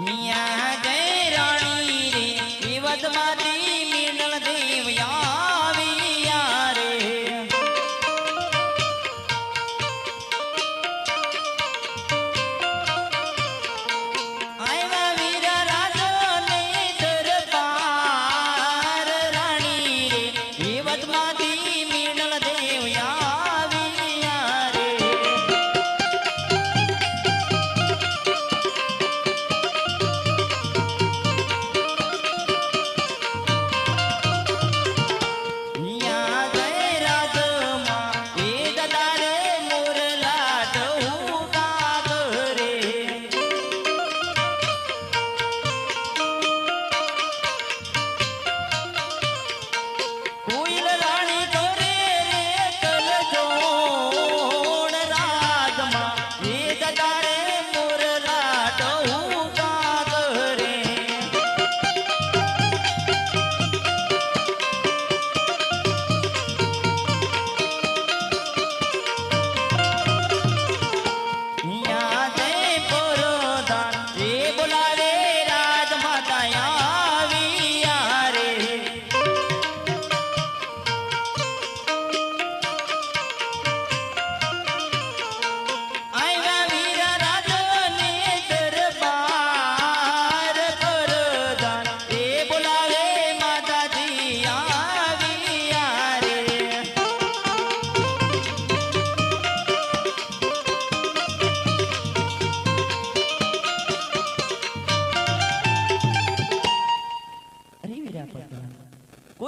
મિયા જય રાણી રે વિવદમાંથી મીંડળ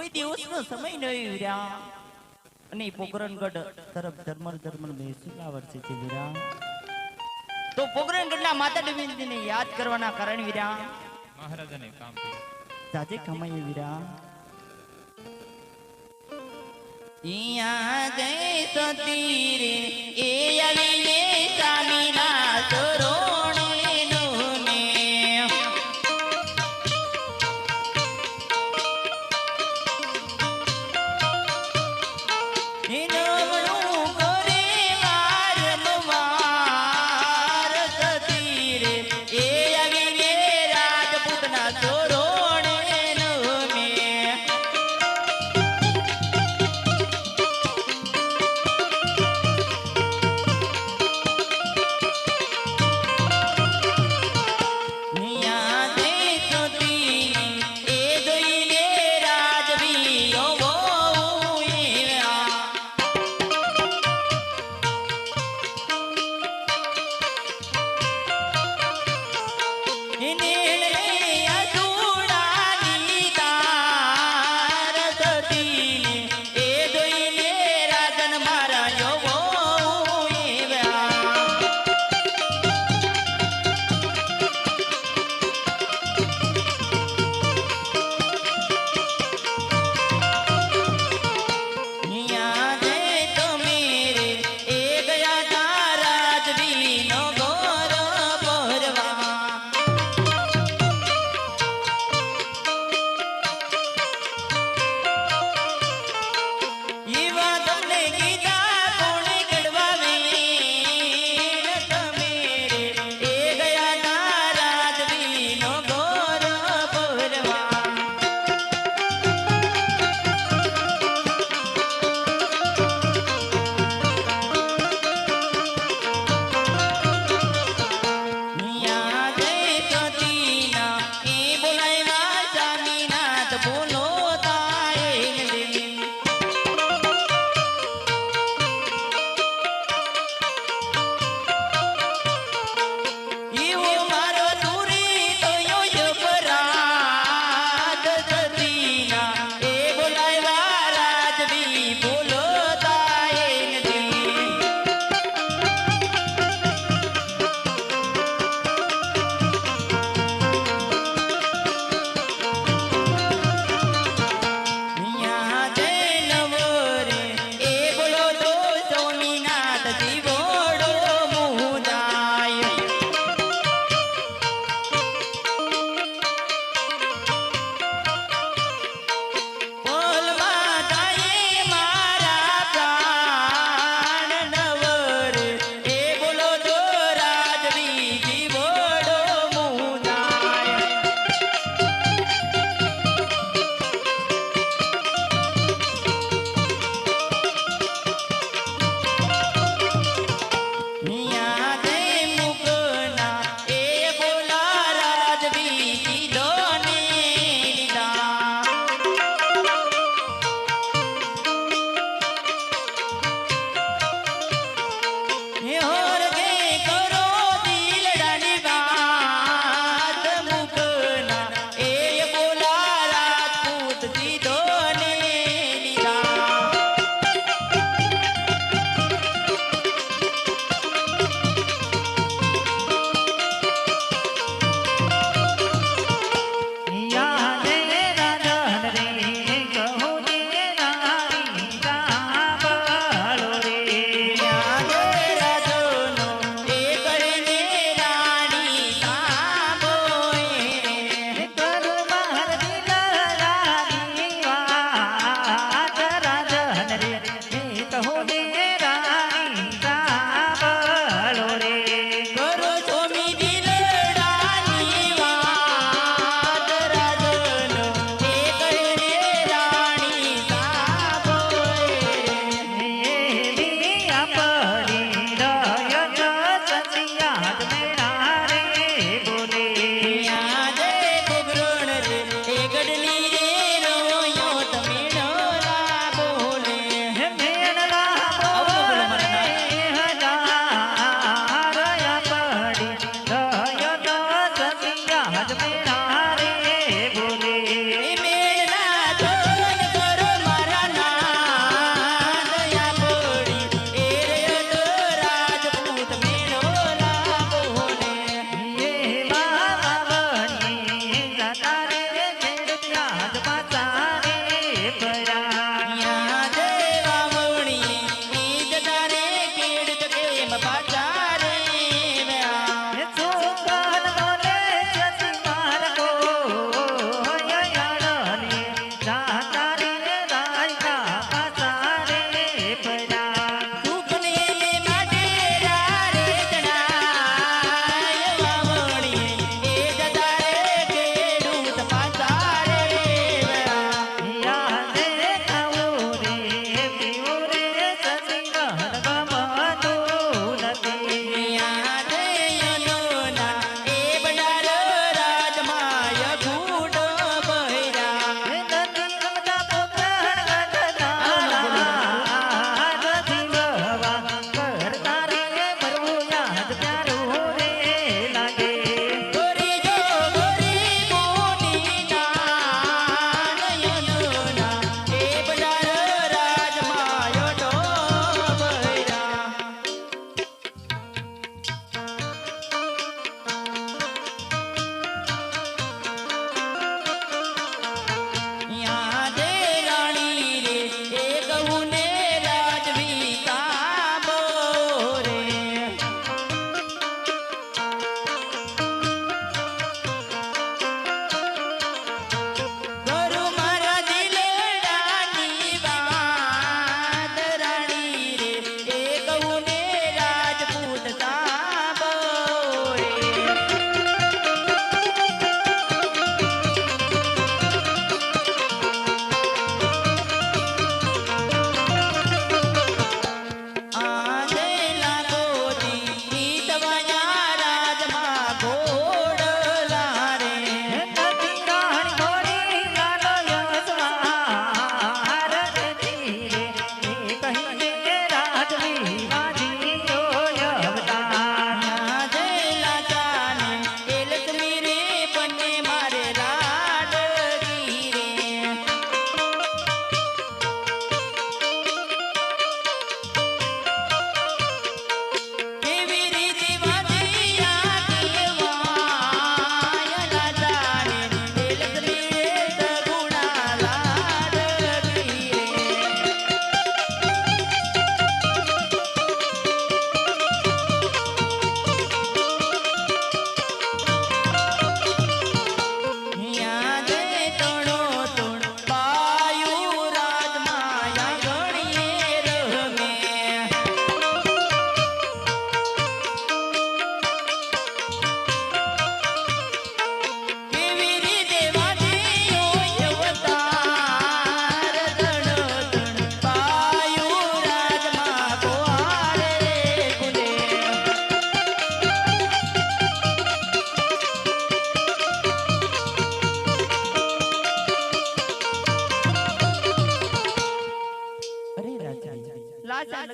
કોઈ દિવસનો સમય નહીં વીરા અને પોકરણગઢ તરફ ધર્મર ધર્મર બેસેલા વર્ષે છે વીરા. તો પોકરણગઢના માતા દેવીને યાદ કરવાના કારણ વીરા. મહારાજાને કામ તાજે જાજે કમાઈએ વીરા. ઈયા જય સતી રે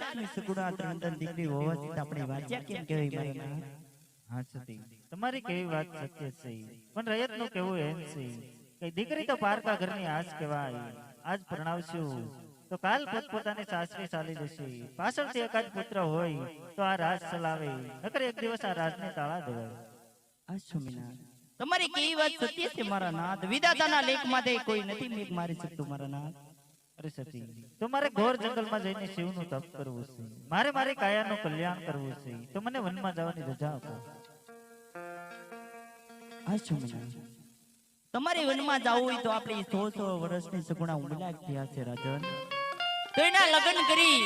સગુણા ત્રણ ત્રણ દીકરી હોવા છતાં આપણે વાંચ્યા કેમ કહેવાય મારા નાથ? હા સતી. તમારી કેવી વાત સત્ય છે? પણ રયતનું કેવું એમ છે કે દીકરી તો પારકા ઘરની આજ કહેવાય આજ પ્રણાવશું. તો કાલ પોતપોતાની સાસરે ચાલી જશે. પાછળથી એકાદ પુત્ર હોય તો આ રાજ ચલાવે. નકર એક દિવસ આ રાજને તાળા દેવાય. આ. તમારી કેવી વાત સત્ય છે મારા નાથ? વિધાતાના લેખમાંથી કોઈ નથી મેઘ મારી શકતું મારા નાથ? અરે સતી તો મારે ઘોર જંગલમાં જઈને શિવનું તપ કરવું છે. મારે મારી કાયાનું કલ્યાણ કરવું છે. તો મને વનમાં જવાની રજા આપો. આ. તમારે વનમાં જવું હોય તો આપણે સો સો વર્ષની સગુણા ઉમલા થયા છે રાજન. તો એના લગ્ન કરી.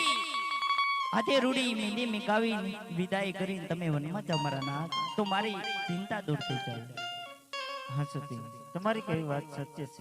આજે રૂડી મેંદી મિકાવી વિદાય કરીને તમે વનમાં જાઓ મારા નાથ. તો મારી ચિંતા દૂર થઈ જાય. હા સતી. તમારી કેવી વાત સત્ય છે?